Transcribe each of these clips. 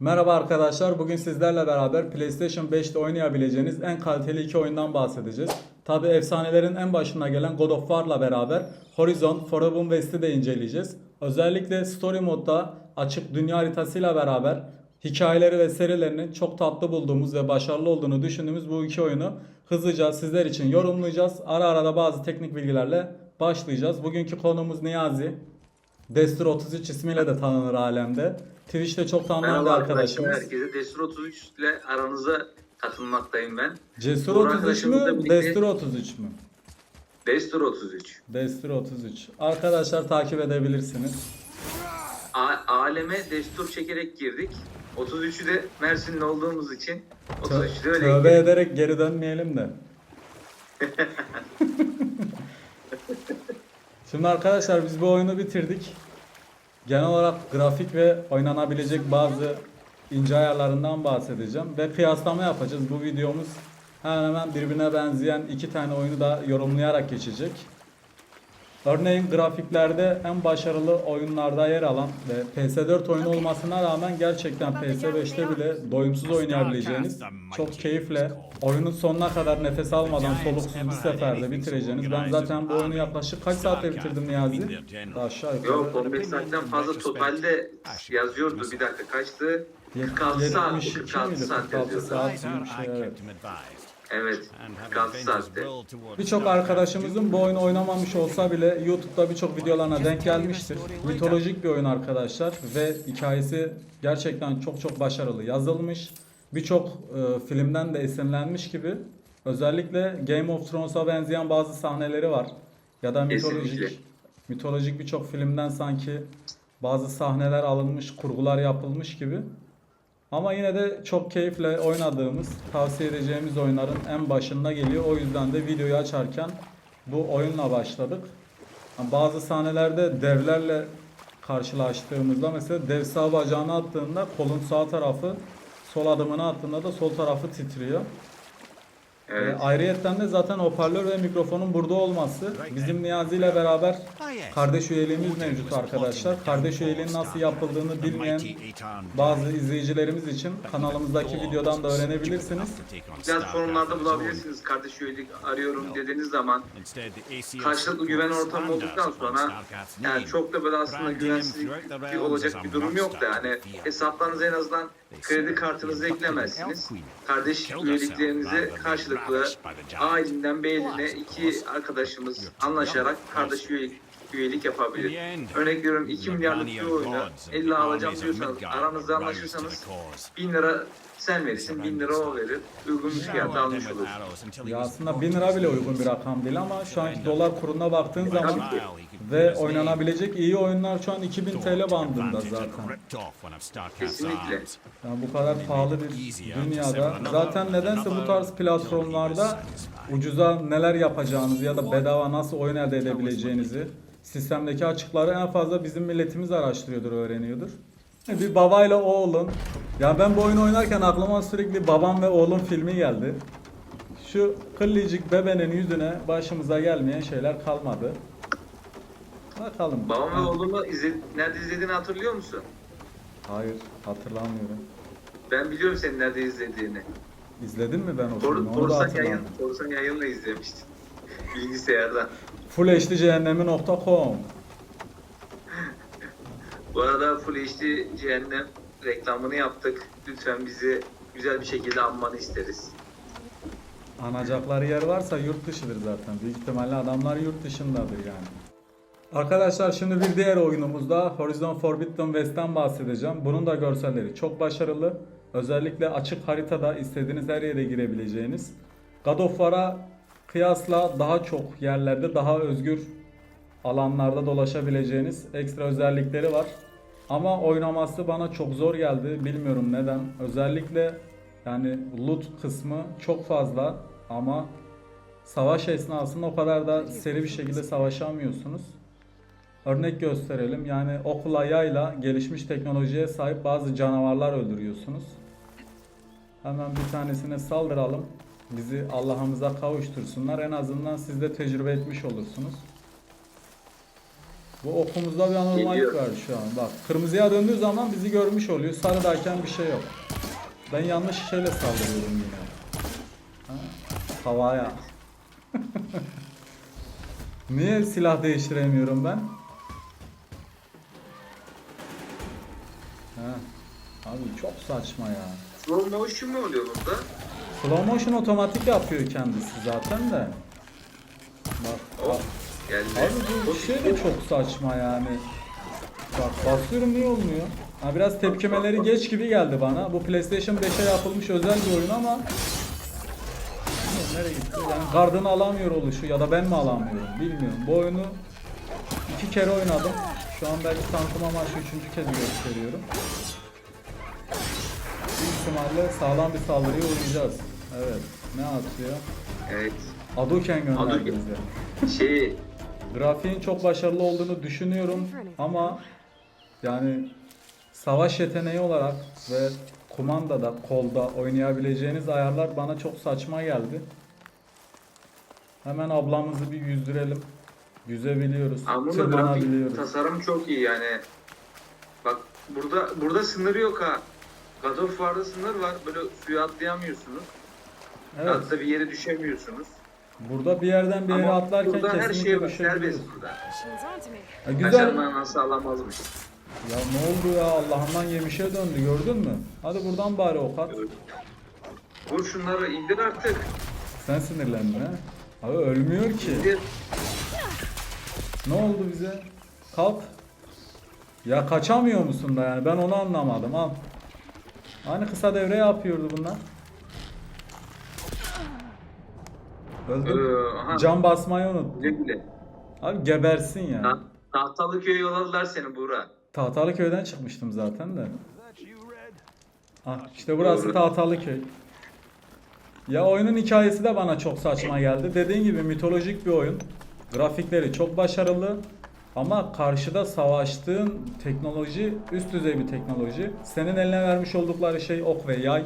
Merhaba arkadaşlar. Bugün sizlerle beraber PlayStation 5'te oynayabileceğiniz en kaliteli iki oyundan bahsedeceğiz. Tabi efsanelerin en başına gelen God of War'la beraber Horizon Forbidden West'i de inceleyeceğiz. Özellikle Story modda açık dünya haritasıyla beraber hikayeleri ve serilerinin çok tatlı bulduğumuz ve başarılı olduğunu düşündüğümüz bu iki oyunu hızlıca sizler için yorumlayacağız. Ara ara da bazı teknik bilgilerle başlayacağız. Bugünkü konumuz Niyazi. Destur 33 ismiyle de tanınır alemde. Twitch'te çok tanınan bir Merhaba arkadaşlar. arkadaşımız. Herkese Destur 33 ile aranıza katılmaktayım ben. Cesur Uğur 33 arkadaşımızla mü? birlikte- Destur 33 mü? Destur 33. Destur 33. Arkadaşlar takip edebilirsiniz. A- aleme destur çekerek girdik. 33'ü de Mersinli olduğumuz için Tö- 33'ü de öyle tövbe girdik. ederek geri dönmeyelim de. Şimdi arkadaşlar biz bu oyunu bitirdik. Genel olarak grafik ve oynanabilecek bazı ince ayarlarından bahsedeceğim ve kıyaslama yapacağız. Bu videomuz hemen hemen birbirine benzeyen iki tane oyunu da yorumlayarak geçecek. Örneğin grafiklerde en başarılı oyunlarda yer alan ve PS4 oyunu olmasına rağmen gerçekten PS5'te bile doyumsuz oynayabileceğiniz, çok keyifle oyunun sonuna kadar nefes almadan soluksuz bir seferde bitireceğiniz. Ben zaten bu oyunu yaklaşık kaç saatte bitirdim Niyazi? Aşağı yukarı. Yok 15 saatten fazla totalde yazıyordu. Bir dakika kaçtı? 46 saat. 72 46 miydi? saat 46 yazıyordu. saat gibi bir şey evet. Evet. 46 saatte. Birçok arkadaşımızın bu oyunu oynamamış olsa bile YouTube'da birçok videolarına denk gelmiştir. Mitolojik bir oyun arkadaşlar ve hikayesi gerçekten çok çok başarılı yazılmış. Birçok e, filmden de esinlenmiş gibi. Özellikle Game of Thrones'a benzeyen bazı sahneleri var. Ya da mitolojik Kesinlikle. mitolojik birçok filmden sanki bazı sahneler alınmış, kurgular yapılmış gibi. Ama yine de çok keyifle oynadığımız, tavsiye edeceğimiz oyunların en başında geliyor. O yüzden de videoyu açarken bu oyunla başladık. Bazı sahnelerde devlerle karşılaştığımızda mesela dev sağ bacağını attığında kolun sağ tarafı, sol adımını attığında da sol tarafı titriyor. Evet. E, ayrıyetten de zaten hoparlör ve mikrofonun burada olması bizim Niyazi ile beraber kardeş üyeliğimiz mevcut arkadaşlar. Kardeş üyeliğin nasıl yapıldığını bilmeyen bazı izleyicilerimiz için kanalımızdaki videodan da öğrenebilirsiniz. Platformlarda bulabilirsiniz. Kardeş üyelik arıyorum dediğiniz zaman karşılıklı güven ortamı olduktan sonra yani çok da böyle aslında güvensizlik olacak bir durum yok da yani hesaplarınıza en azından kredi kartınızı eklemezsiniz. Kardeş üyeliklerinizi karşılıklı A elinden B eline iki arkadaşımız anlaşarak kardeş üyelik, üyelik yapabilir. Örnek veriyorum 2 milyarlık bir oyunu 50 alacağım diyorsanız aranızda anlaşırsanız 1000 lira sen verirsin 1000 lira o verir. Uygun bir fiyata almış olursun. Ya aslında 1000 lira bile uygun bir rakam değil ama şu anki dolar kuruna baktığın zaman. Ve oynanabilecek iyi oyunlar şu an 2000 TL bandında zaten. Kesinlikle. Yani bu kadar pahalı bir dünyada zaten nedense bu tarz platformlarda ucuza neler yapacağınızı ya da bedava nasıl oyun elde edebileceğinizi sistemdeki açıkları en fazla bizim milletimiz araştırıyordur, öğreniyordur. E, Bir babayla oğlun. Ya ben bu oyunu oynarken aklıma sürekli babam ve oğlum filmi geldi. Şu kıllıcık bebenin yüzüne başımıza gelmeyen şeyler kalmadı. Bakalım. Babam ve oğlumu izle, nerede izlediğini hatırlıyor musun? Hayır, hatırlamıyorum. Ben biliyorum senin nerede izlediğini. İzledin mi ben o filmi? Onu da korsan, yayın, korsan yayınla izlemiştim. Bilgisayardan. fullhdcehennemi.com Bu arada Full HD Cehennem reklamını yaptık. Lütfen bizi güzel bir şekilde anmanı isteriz. Anacakları yer varsa yurt dışıdır zaten. Büyük ihtimalle adamlar yurt dışındadır yani. Arkadaşlar şimdi bir diğer oyunumuzda Horizon Forbidden West'ten bahsedeceğim. Bunun da görselleri çok başarılı. Özellikle açık haritada istediğiniz her yere girebileceğiniz. God of War'a kıyasla daha çok yerlerde daha özgür alanlarda dolaşabileceğiniz ekstra özellikleri var. Ama oynaması bana çok zor geldi. Bilmiyorum neden. Özellikle yani loot kısmı çok fazla ama savaş esnasında o kadar da seri bir şekilde savaşamıyorsunuz. Örnek gösterelim. Yani okula yayla gelişmiş teknolojiye sahip bazı canavarlar öldürüyorsunuz. Hemen bir tanesine saldıralım. Bizi Allah'ımıza kavuştursunlar. En azından siz de tecrübe etmiş olursunuz. Bu okumuzda bir anormallik var şu an. Bak kırmızıya döndüğü zaman bizi görmüş oluyor. Sarıdayken bir şey yok. Ben yanlış şeyle saldırıyorum yine. Ha, havaya. Niye silah değiştiremiyorum ben? Abi çok saçma ya. Slow motion mu oluyor bunda? Slow motion otomatik yapıyor kendisi zaten de. Bak, bak. Hop. Geldi. Abi bu şey de çok saçma yani. Bak basıyorum niye olmuyor? Ha biraz tepkimeleri geç gibi geldi bana. Bu PlayStation 5'e yapılmış özel bir oyun ama nereye gitti? Yani gardını alamıyor oluşu ya da ben mi alamıyorum bilmiyorum. Bu oyunu iki kere oynadım. Şu an belki tankıma maçı üçüncü kez gösteriyorum. Büyük ihtimalle sağlam bir saldırıya uğrayacağız. Evet. Ne atıyor? Evet. Aduken gönderdi bize. Şey Grafiğin çok başarılı olduğunu düşünüyorum ama yani savaş yeteneği olarak ve kumandada, kolda oynayabileceğiniz ayarlar bana çok saçma geldi. Hemen ablamızı bir yüzdürelim. Yüzebiliyoruz, grafik tırmanabiliyoruz. tasarım çok iyi yani. Bak burada burada sınır yok ha. God of War'da sınır var. Böyle suya atlayamıyorsunuz. Evet, Hatta bir yere düşemiyorsunuz. burada bir yerden bir yere Ama atlarken burada her kesinlikle şey var. düşebiliyoruz. Serbest burada. Machines onto me. Ha, güzel. Kaçanlar nasıl alamazmış. Ya ne oldu ya Allah'ından yemişe döndü gördün mü? Hadi buradan bari ok at. Vur şunları indir artık. Sen sinirlendin ha. Abi ölmüyor ki. İndir. Ne oldu bize? Kalk. Ya kaçamıyor musun da yani ben onu anlamadım al. Hani kısa devre yapıyordu bunlar. Öldü. Ee, aha. Can basmayı unut. Güle. Abi gebersin ya. Ta Tahtalı köyü yolladılar seni Buğra. Tahtalı köyden çıkmıştım zaten de. Ah işte burası Doğru. Tahtalı köy. Ya oyunun hikayesi de bana çok saçma geldi. Dediğin gibi mitolojik bir oyun. Grafikleri çok başarılı. Ama karşıda savaştığın teknoloji üst düzey bir teknoloji. Senin eline vermiş oldukları şey ok ve yay.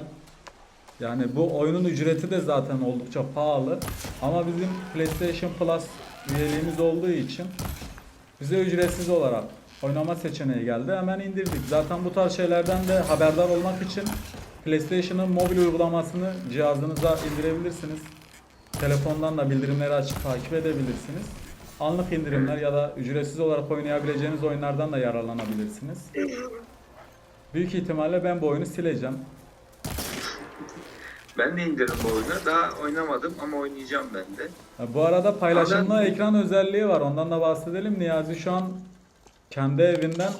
Yani bu oyunun ücreti de zaten oldukça pahalı. Ama bizim PlayStation Plus üyeliğimiz olduğu için bize ücretsiz olarak oynama seçeneği geldi. Hemen indirdik. Zaten bu tarz şeylerden de haberdar olmak için PlayStation'ın mobil uygulamasını cihazınıza indirebilirsiniz. Telefondan da bildirimleri açıp takip edebilirsiniz. Anlık indirimler ya da ücretsiz olarak oynayabileceğiniz oyunlardan da yararlanabilirsiniz. Büyük ihtimalle ben bu oyunu sileceğim. Ben de indirdim bu oyunu. Daha oynamadım ama oynayacağım ben de. Bu arada paylaşımlı Ama- ekran özelliği var. Ondan da bahsedelim. Niyazi şu an kendi evinden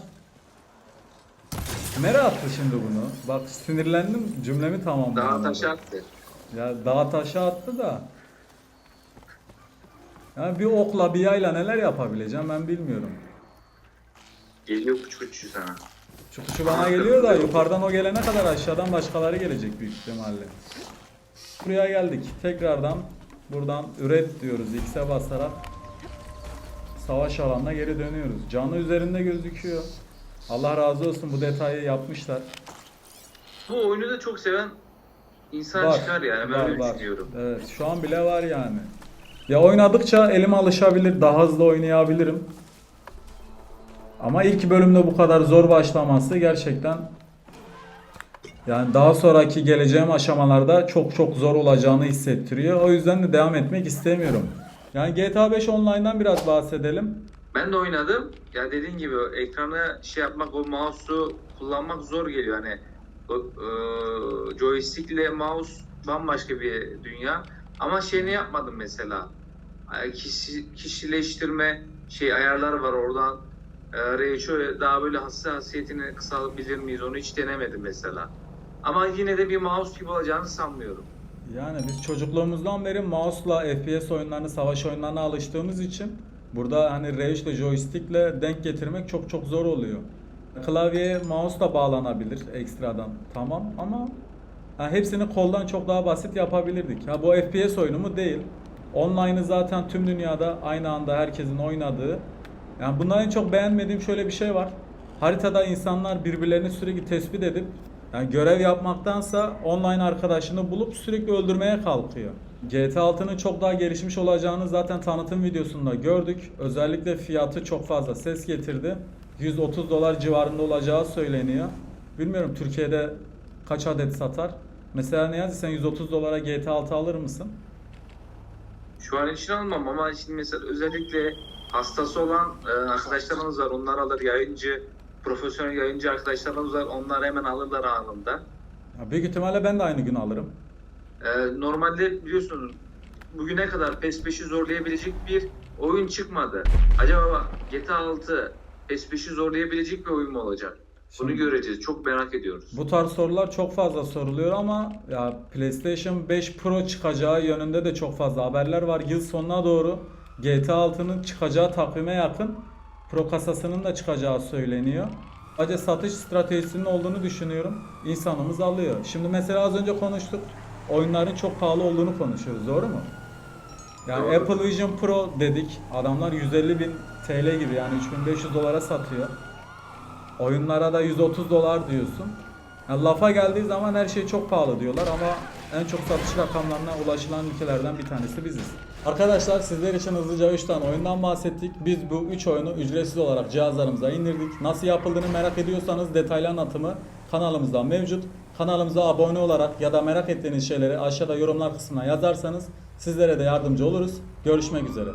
Nereye attı şimdi bunu? Bak sinirlendim cümlemi Daha tamamlayamadım. taşı attı. Ya dağa taşa attı da. Ya bir okla bir yayla neler yapabileceğim ben bilmiyorum. Geliyor küçük küçük sana. Çıkışı bana geliyor da yukarıdan o gelene kadar aşağıdan başkaları gelecek büyük ihtimalle. Buraya geldik. Tekrardan buradan üret diyoruz X'e basarak. Savaş alanına geri dönüyoruz. Canı üzerinde gözüküyor. Allah razı olsun bu detayı yapmışlar. Bu oyunu da çok seven insan Var, çıkar yani. Ben var, öyle var. düşünüyorum. Evet, şu an bile var yani. Ya oynadıkça elime alışabilir, daha hızlı oynayabilirim. Ama ilk bölümde bu kadar zor başlaması gerçekten yani daha sonraki geleceğim aşamalarda çok çok zor olacağını hissettiriyor. O yüzden de devam etmek istemiyorum. Yani GTA 5 Online'dan biraz bahsedelim. Ben de oynadım. Ya dediğin gibi o ekranı şey yapmak, o mouse'u kullanmak zor geliyor. Hani o, e, joystickle mouse bambaşka bir dünya. Ama şeyini yapmadım mesela. Kişi, kişileştirme şey ayarları var oradan. E, ratio daha böyle hassasiyetini kısalabilir miyiz onu hiç denemedim mesela. Ama yine de bir mouse gibi olacağını sanmıyorum. Yani biz çocukluğumuzdan beri mouse'la FPS oyunlarını, savaş oyunlarına alıştığımız için burada hani rage joystick'le denk getirmek çok çok zor oluyor. Klavyeye mouse da bağlanabilir ekstradan. Tamam ama ha, hepsini koldan çok daha basit yapabilirdik. Ha bu FPS oyunu mu değil. Online'ı zaten tüm dünyada aynı anda herkesin oynadığı. Yani bundan çok beğenmediğim şöyle bir şey var. Haritada insanlar birbirlerini sürekli tespit edip yani görev yapmaktansa online arkadaşını bulup sürekli öldürmeye kalkıyor. GTA 6'nın çok daha gelişmiş olacağını zaten tanıtım videosunda gördük. Özellikle fiyatı çok fazla ses getirdi. 130 dolar civarında olacağı söyleniyor. Bilmiyorum Türkiye'de kaç adet satar. Mesela Niyazi sen 130 dolara GTA 6 alır mısın? Şu an için almam ama şimdi mesela özellikle hastası olan e, arkadaşlarımız var. Onlar alır yayıncı, profesyonel yayıncı arkadaşlarımız var. Onlar hemen alırlar anında. Ya büyük ihtimalle ben de aynı gün alırım. E, normalde biliyorsunuz bugüne kadar PES 5'i zorlayabilecek bir oyun çıkmadı. Acaba GTA 6 PES 5'i zorlayabilecek bir oyun mu olacak? Bunu göreceğiz. Çok merak ediyoruz. Bu tarz sorular çok fazla soruluyor ama ya PlayStation 5 Pro çıkacağı yönünde de çok fazla haberler var. Yıl sonuna doğru GTA 6'nın çıkacağı takvime yakın Pro kasasının da çıkacağı söyleniyor. Sadece satış stratejisinin olduğunu düşünüyorum. İnsanımız alıyor. Şimdi mesela az önce konuştuk. Oyunların çok pahalı olduğunu konuşuyoruz. Doğru mu? Yani Doğru. Apple Vision Pro dedik. Adamlar 150 bin TL gibi yani 3500 dolara satıyor. Oyunlara da 130 dolar diyorsun. Yani lafa geldiği zaman her şey çok pahalı diyorlar ama en çok satış rakamlarına ulaşılan ülkelerden bir tanesi biziz. Arkadaşlar sizler için hızlıca 3 tane oyundan bahsettik. Biz bu 3 oyunu ücretsiz olarak cihazlarımıza indirdik. Nasıl yapıldığını merak ediyorsanız detaylı anlatımı kanalımızda mevcut. Kanalımıza abone olarak ya da merak ettiğiniz şeyleri aşağıda yorumlar kısmına yazarsanız sizlere de yardımcı oluruz. Görüşmek üzere.